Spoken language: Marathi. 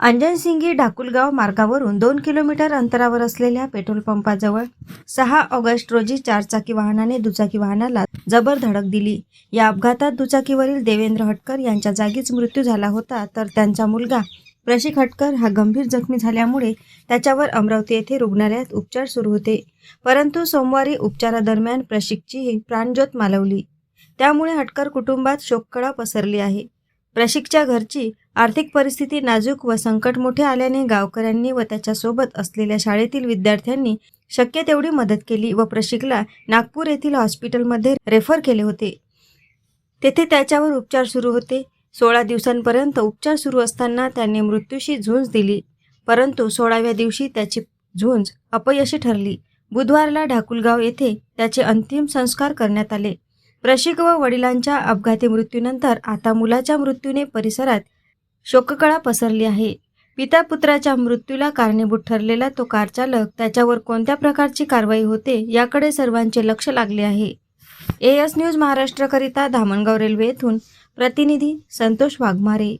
अंजनसिंगी ढाकुलगाव मार्गावरून दोन किलोमीटर अंतरावर असलेल्या पेट्रोल पंपाजवळ सहा ऑगस्ट रोजी चारचाकी वाहनाने दुचाकी वाहनाला जबर धडक दिली. या अपघातात दुचाकीवरील देवेंद्र हटकर यांच्या जागीच मृत्यू झाला होता तर त्यांचा मुलगा प्रशिक हटकर हा गंभीर जखमी झाल्यामुळे त्याच्यावर अमरावती येथे रुग्णालयात उपचार सुरू होते. परंतु सोमवारी उपचारादरम्यान प्रशिकचीही प्राणज्योत मालवली. त्यामुळे हटकर कुटुंबात शोककळा पसरली आहे. प्रशिकच्या घरची आर्थिक परिस्थिती नाजूक व संकट मोठे आल्याने गावकऱ्यांनी व त्याच्यासोबत असलेल्या शाळेतील विद्यार्थ्यांनी शक्य तेवढी मदत केली व प्रशिकला नागपूर येथील हॉस्पिटलमध्ये रेफर केले होते. तेथे त्याच्यावर उपचार सुरू होते. सोळा दिवसांपर्यंत उपचार सुरू असताना त्याने मृत्यूशी झुंज दिली. परंतु सोळाव्या दिवशी त्याची झुंज अपयशी ठरली. बुधवारला ढाकुलगाव येथे त्याचे अंतिम संस्कार करण्यात आले. प्रशिक व वडिलांच्या अपघाती मृत्यूनंतर आता मुलाच्या मृत्यूने परिसरात शोककळा पसरली आहे. पिता पुत्राच्या मृत्यूला कारणीभूत ठरलेला तो कारचालक त्याच्यावर कोणत्या प्रकारची कारवाई होते याकडे सर्वांचे लक्ष लागले आहे. ए एस न्यूज महाराष्ट्रकरिता धामणगाव रेल्वे येथून प्रतिनिधी संतोष वाघमारे.